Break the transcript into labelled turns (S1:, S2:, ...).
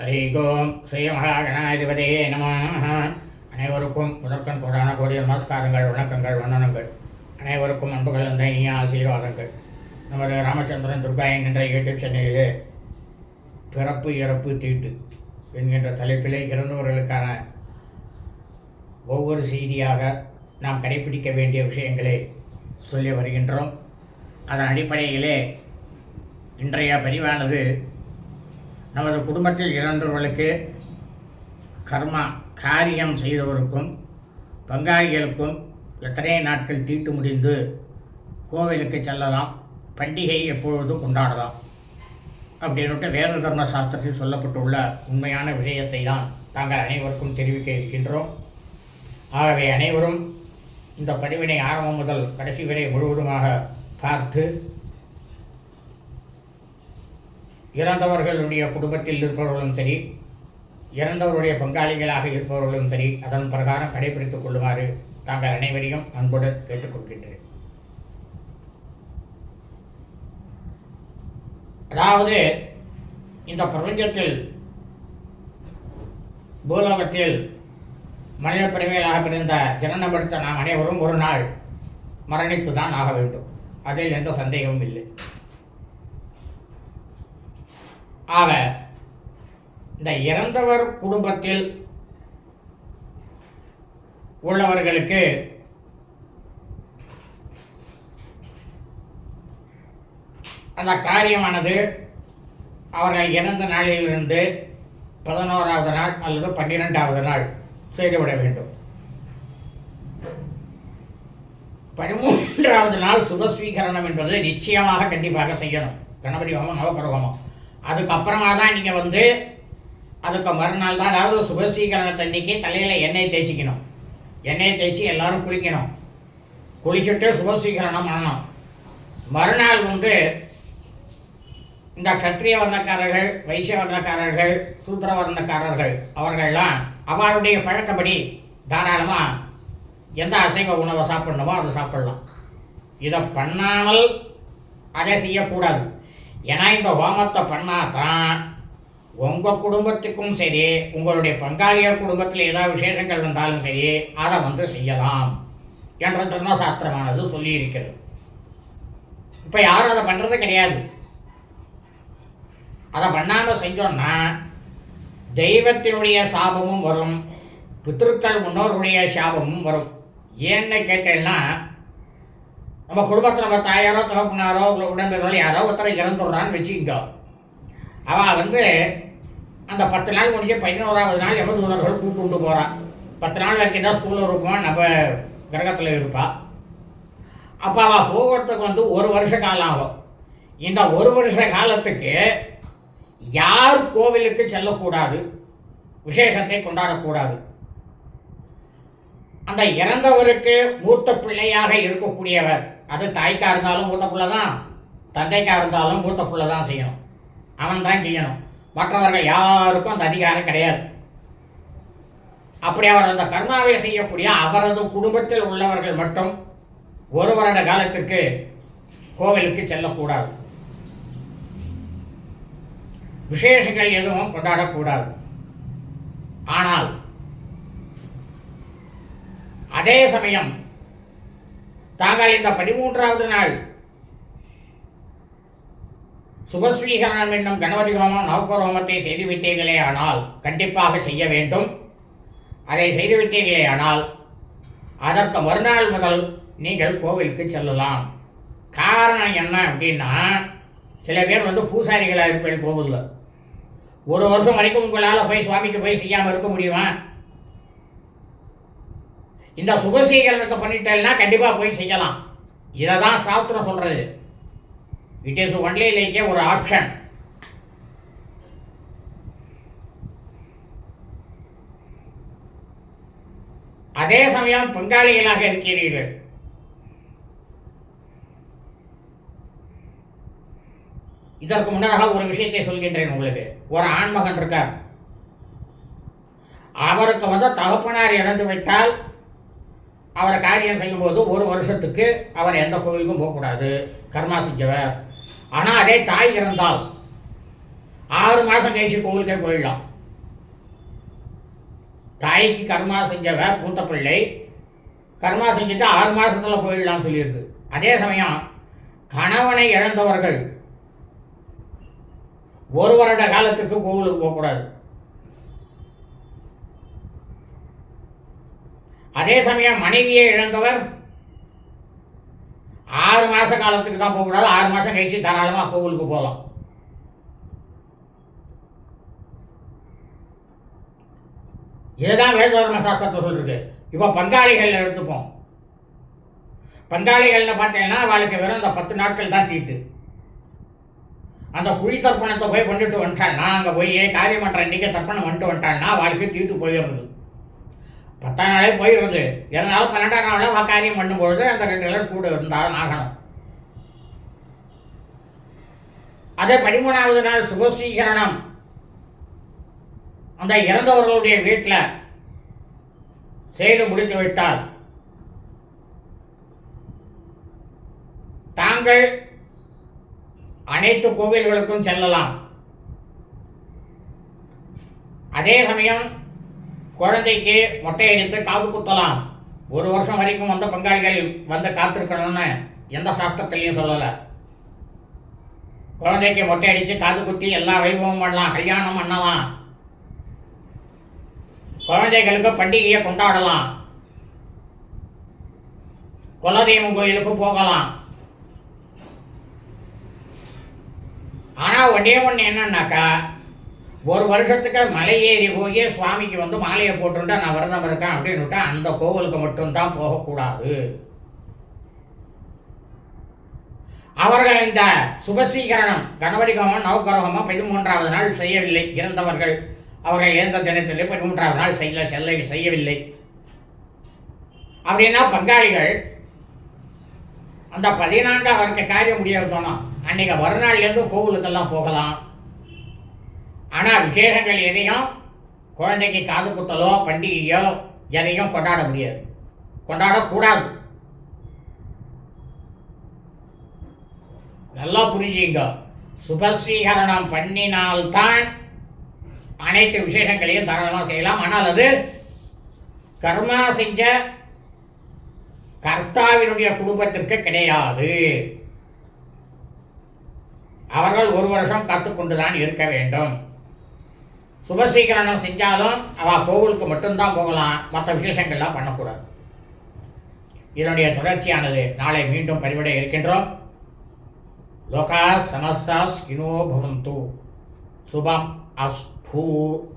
S1: ஹரி ஓம் ஸ்ரீ மகாகணாதிபதியே நம. அனைவருக்கும் முதற்கண் கோடான கோடி நமஸ்காரங்கள் வணக்கங்கள் வந்தனங்கள். அனைவருக்கும் அன்புகள் அந்த இனிய ஆசீர்வாதங்கள். நமது ராமச்சந்திரன் துர்கா என்கின்ற யூடியூப் சேனலிலே பிறப்பு இறப்பு தீட்டு என்கின்ற தலைப்பிலே இறந்தவர்களுக்கான ஒவ்வொரு செய்தியாக நாம் கடைபிடிக்க வேண்டிய விஷயங்களை சொல்லி வருகின்றோம். அதன் அடிப்படையிலே இன்றைய பதிவானது நமது குடும்பத்தில் இறந்தவர்களுக்கு கர்மா காரியம் செய்தவருக்கும் பங்காளிகளுக்கும் எத்தனை நாட்கள் தீட்டு முடிந்து கோவிலுக்கு செல்லலாம் பண்டிகை எப்பொழுது கொண்டாடலாம் அப்படின்னுட்டு வேத தர்ம சாஸ்திரத்தில் சொல்லப்பட்டுள்ள உண்மையான விஷயத்தை தான் நாங்கள் அனைவருக்கும் தெரிவிக்க இருக்கின்றோம். ஆகவே அனைவரும் இந்த பதிவினை ஆரம்பம் முதல் கடைசி வரை முழுவதுமாக பார்த்து இறந்தவர்களுடைய குடும்பத்தில் இருப்பவர்களும் சரி இறந்தவருடைய பங்காளிகளாக இருப்பவர்களும் சரி அதன் பிரகாரம் கடைபிடித்துக் கொள்ளுமாறு தாங்கள் அனைவரையும் அன்புடன் கேட்டுக்கொள்கின்றேன் அதாவது இந்த பிரபஞ்சத்தில் பூலோகத்தில் மனித பிறவியலாக பிறந்த ஜனனம் எடுத்த நாம் அனைவரும் ஒரு நாள் மரணித்து தான் ஆக வேண்டும். அதில் எந்த சந்தேகமும் இல்லை. ஆக இந்த இறந்தவர் குடும்பத்தில் உள்ளவர்களுக்கு அந்த காரியமானது அவர்கள் இறந்த நாளிலிருந்து பதினோராவது நாள் அல்லது பன்னிரெண்டாவது நாள் செய்துவிட வேண்டும். பதிமூன்றாவது நாள் சுபஸ்வீகரணம் என்பது நிச்சயமாக கண்டிப்பாக செய்யணும். கணபதி ஹோமம் நவகர ஹோமம். அதுக்கப்புறமா தான் நீங்கள் வந்து அதுக்கு மறுநாள் தான் அதாவது சுபசீகரணத்தன்னைக்கு தலையில் எண்ணெய் தேய்ச்சிக்கணும். எண்ணெய் தேய்ச்சி எல்லோரும் குளிக்கணும். குளிச்சுட்டு சுபசீகரணம் பண்ணணும். மறுநாள் வந்து இந்த கத்திரிய வர்ணக்காரர்கள் வைசிய வர்ணக்காரர்கள் சூத்திர வர்ணக்காரர்கள் அவர்கள்லாம் அவருடைய பழக்கப்படி தாராளமாக எந்த அசைவ உணவை சாப்பிடணுமோ அதை சாப்பிடலாம். இதை பண்ணாமல் அதை செய்யக்கூடாது. ஏன்னா இந்த ஹோமத்தை பண்ணால் தான் உங்கள் குடும்பத்துக்கும் சரி உங்களுடைய பங்காளியர் குடும்பத்தில் ஏதாவது விசேஷங்கள் வந்தாலும் சரி அதை வந்து செய்யலாம் என்ற தர்மசாஸ்திரமானது சொல்லியிருக்கிறது. இப்போ யாரும் அதை பண்ணுறது கிடையாது. அதை பண்ணாமல் செஞ்சோன்னா தெய்வத்தினுடைய சாபமும் வரும் பித்திருக்கள் முன்னோர்களுடைய சாபமும் வரும். ஏன்னு கேட்டேன்னா நம்ம குடும்பத்தில் நம்ம தாயாரோ தகப்பனாரோ உங்களை யாரோ ஒருத்தரை இறந்துடுறான்னு வச்சுக்கோ அவள் வந்து அந்த பத்து நாள் முடிஞ்ச பதினோராவது நாள் யமதூதர்கள் கூப்பிட்டு போகிறான் பத்து நாள் வரைக்கும் தான் ஸ்கூலில் இருப்போம் நம்ம கிரகத்தில் இருப்பாள் அப்போ அவள் போகிறதுக்கு வந்து ஒரு வருஷ காலம் ஆகும். இந்த ஒரு வருஷ காலத்துக்கு யார் கோவிலுக்கு செல்லக்கூடாது? விசேஷத்தை கொண்டாடக்கூடாது. அந்த இறந்தவருக்கு மூத்த பிள்ளையாக இருக்கக்கூடியவர் அது தாய்க்காக இருந்தாலும் மூத்த பிள்ளை தான் தந்தைக்கா இருந்தாலும் மூத்த பிள்ளை தான் செய்யணும். அவன் தான் செய்யணும். மற்றவர்கள் யாருக்கும் அந்த அதிகாரம் கிடையாது. அப்படி அவர் அந்த கர்மாவை செய்யக்கூடிய அவரது குடும்பத்தில் உள்ளவர்கள் மட்டும் ஒரு வருட காலத்திற்கு கோவிலுக்கு செல்லக்கூடாது. விசேஷங்கள் எதுவும் கொண்டாடக்கூடாது. ஆனால் அதே சமயம் தாங்கள் இந்த பதிமூன்றாவது நாள் சுபஸ்வீகரணம் என்னும் கணபதி ஹோமம் நவக்கர ஹோமத்தை செய்துவிட்டீர்களே ஆனால் கண்டிப்பாக செய்ய வேண்டும். அதை செய்துவிட்டீர்களே ஆனால் அதற்கு மறுநாள் முதல் நீங்கள் கோவிலுக்கு செல்லலாம். காரணம் என்ன அப்படின்னா சில பேர் வந்து பூசாரிகளாக இருப்பேன் கோவிலில். ஒரு வருஷம் வரைக்கும் உங்களால் போய் சுவாமிக்கு போய் செய்யாமல் இருக்க முடியுமா? இந்த சுபசீகரணத்தை பண்ணிட்டேன்னா கண்டிப்பாக போய் செய்யலாம். இதை தான் சாஸ்திரம் சொல்கிறது இட் இஸ் ஒன்லி லைக்கே ஒரு ஆப்ஷன் அதே சமயம் பங்காளிகளாக இருக்கிறீர்கள். இதற்கு முன்னதாக ஒரு விஷயத்தை சொல்கின்றேன் உங்களுக்கு. ஒரு ஆண்மகன் இருக்கார். அவருக்கு வந்து தகப்பனார் இழந்து விட்டால் அவரை காரியம் செய்யும்போது ஒரு வருஷத்துக்கு அவர் எந்த கோவிலுக்கும் போகக்கூடாது. கர்மா செஞ்சவர் ஆனால் அதே தாய் இறந்தால் ஆறு மாதம் கழிச்சு கோவிலுக்கே போயிடலாம். தாய்க்கு கர்மா செஞ்சவர் மூத்த பிள்ளை கர்மா செஞ்சுட்டு ஆறு மாதத்தில் போயிடலாம் சொல்லியிருக்கு. அதே சமயம் கணவனை இழந்தவர்கள் ஒரு வருட காலத்திற்கு கோவிலுக்கு போகக்கூடாது. அதே சமயம் மனைவியை இழந்தவர் ஆறு மாச காலத்துக்கு தான் போகக்கூடாது. ஆறு மாசம் கழிச்சு தாராளமா கோவிலுக்கு போகலாம். இதுதான் வேதவர்ம சாஸ்திரத்தை சொல்லிருக்கு. இப்போ பங்காளிகள் எடுத்துப்போம். பங்காளிகள்னு பார்த்தீங்கன்னா அவளுக்கு வெறும் அந்த பத்து நாட்கள் தான் தீட்டு. அந்த குழி தர்ப்பணத்தை போய் பண்ணிட்டு வந்துட்டாள்னா அங்கே போய் காரியம் பண்ணுற இன்றைக்கி தர்ப்பணம் பண்ணிட்டு வந்துட்டாள்னா அவளுக்கு தீட்டு போயிடுறது. பத்தாம் நாளே போயிடுறது இருந்தாலும் பன்னெண்டாம் நாளில் அவள் காரியம் பண்ணும்பொழுது அந்த ரெண்டு நாள் கூட இருந்தாலும் ஆகணும். அதே பதிமூணாவது நாள் சுபசீகரணம் அந்த இறந்தவர்களுடைய வீட்டில் செய்து முடித்து விட்டால் தாங்கள் அனைத்து கோவில்களுக்கும் செல்லலாம். அதே சமயம் குழந்தைக்கு மொட்டையடித்து காது குத்தலாம். ஒரு வருஷம் வரைக்கும் வந்த பங்காளிகள் வந்து காத்திருக்கணும்னு எந்த சாஸ்திரத்திலையும் சொல்லலை. குழந்தைக்கு மொட்டை அடித்து காது குத்தி எல்லா வைபவம் பண்ணலாம் கல்யாணம் பண்ணலாம். குழந்தைகளுக்கு பண்டிகையை கொண்டாடலாம். குலதெய்வம் கோயிலுக்கு போகலாம். ஆனால் ஒன்றே ஒன்று என்னன்னாக்கா ஒரு வருஷத்துக்கு மலை ஏறி போய் சுவாமிக்கு வந்து மாலையை போட்டுட்டா நான் விரதம் இருக்கேன் அப்படின்னு அந்த கோவிலுக்கு மட்டும்தான் போகக்கூடாது. அவர்கள் இந்த சுபஸ்வீகரணம் கணபதி ஹோமம் நவகரஹோமம் பதிமூன்றாவது நாள் செய்யவில்லை. இறந்தவர்கள் அவர்கள் இறந்த தினத்திலே பதிமூன்றாவது நாள் செய்ய செல்ல செய்யவில்லை. அப்படின்னா பங்காளிகள் அந்த பதினான்காம் அவருக்கு காரியம் முடியறதோனா அன்னைக்கு மறுநாள்லேருந்து கோவிலுக்கெல்லாம் போகலாம். ஆனால் விசேஷங்கள் எதையும் குழந்தைக்கு காது குத்தலோ பண்டிகையோ எதையும் கொண்டாட முடியாது. கொண்டாடக்கூடாது. நல்லா புரிஞ்சுங்க. சுபஸ்வீகரணம் பண்ணினால்தான் அனைத்து விசேஷங்களையும் தாராளமாக செய்யலாம். ஆனால் அது கர்மா செஞ்ச கர்த்தாவினுடைய குடும்பத்திற்கு கிடையாது. அவர்கள் ஒரு வருஷம் கற்றுக்கொண்டுதான் இருக்க வேண்டும். சுபசீகரணம் செஞ்சாலும் அவள் கோவிலுக்கு மட்டும்தான் போகலாம். மற்ற விசேஷங்கள்லாம் பண்ணக்கூடாது. இதனுடைய தொடர்ச்சியானது நாளை மீண்டும் பரிவிட இருக்கின்றோம். லோகா சமஸ்தா ஸ்கினோ பவந்து. சுபம் அஸ்து.